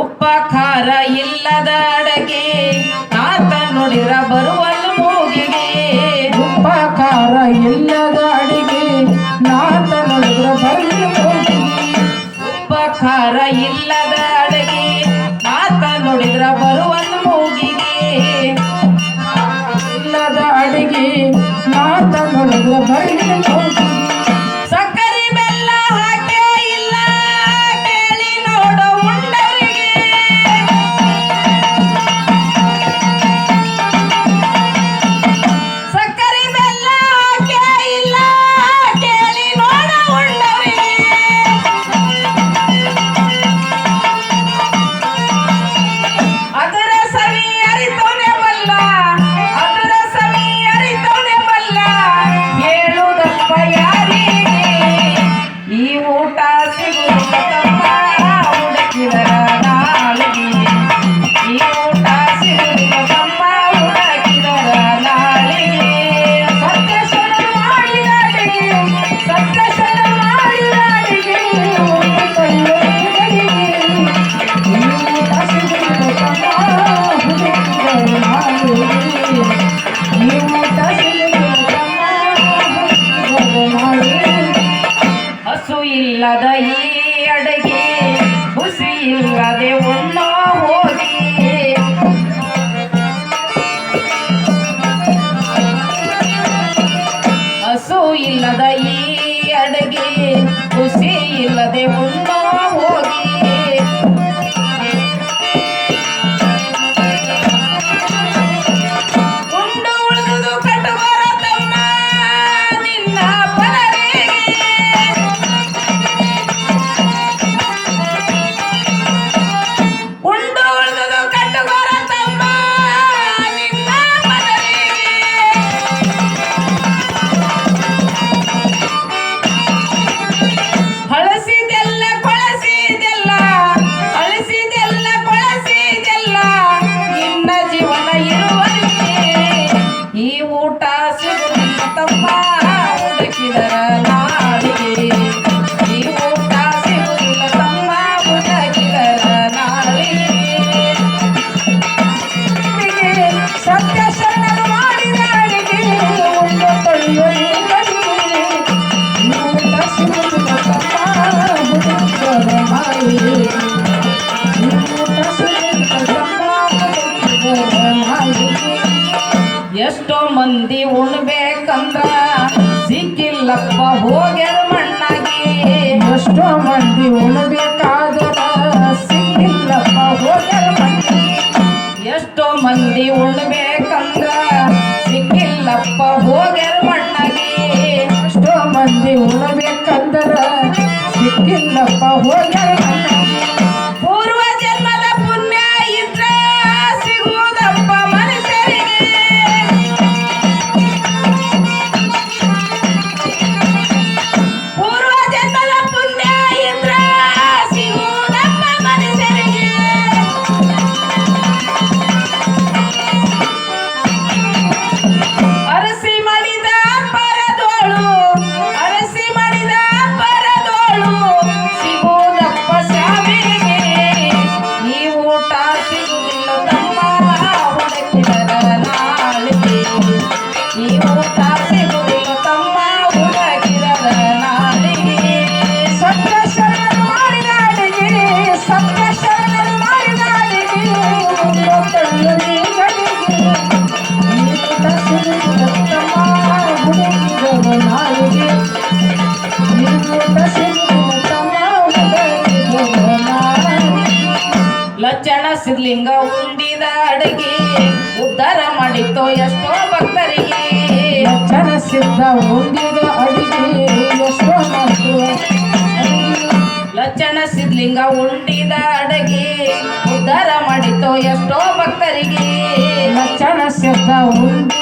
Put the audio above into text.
ಉಪ್ಪ ಖಾರ ಇಲ್ಲದ ಅಡಗೆ ಆತ ನೋಡಿರ ಬರುವ Thank you. ಇಲ್ಲದ ಈ ಅಡಗೆ ಹುಸಿ ಇಲ್ಲದೆ ಒಂದ ಹೋಗಿ. ಹಸು ಇಲ್ಲದ ಈ ಅಡಗೆ ಹುಸಿ ಇಲ್ಲದೆ ಉಣ್ಣ ಸುತ್ತ ಹುಡುಕಿದರಲ್ಲ ஒன்று ಲಚ್ಚಣ ಸಿರ್ಲಿಂಗ ಉಂಡಿದ ಅಡಿಗೆ ಉದ್ಧಾರ ಮಾಡಿತ್ತು ಎಷ್ಟೋ ಭಕ್ತರಿಗೆ. ಲಜ್ಜನ ಸಿದ್ಧ ಉಂಡಿದ ಅಡಿಗೆ ಎಷ್ಟೋ ಲಜ್ಜನ ಸಿದ್ಲಿಂಗ ಉಂಡಿದ ಅಡಿಗೆ ಉದ್ಧಾರ ಮಾಡಿತ್ತು ಎಷ್ಟೋ ಭಕ್ತರಿಗೆ. ಲಜ್ಜನ ಸಿದ್ಧ ಉಂಡಿ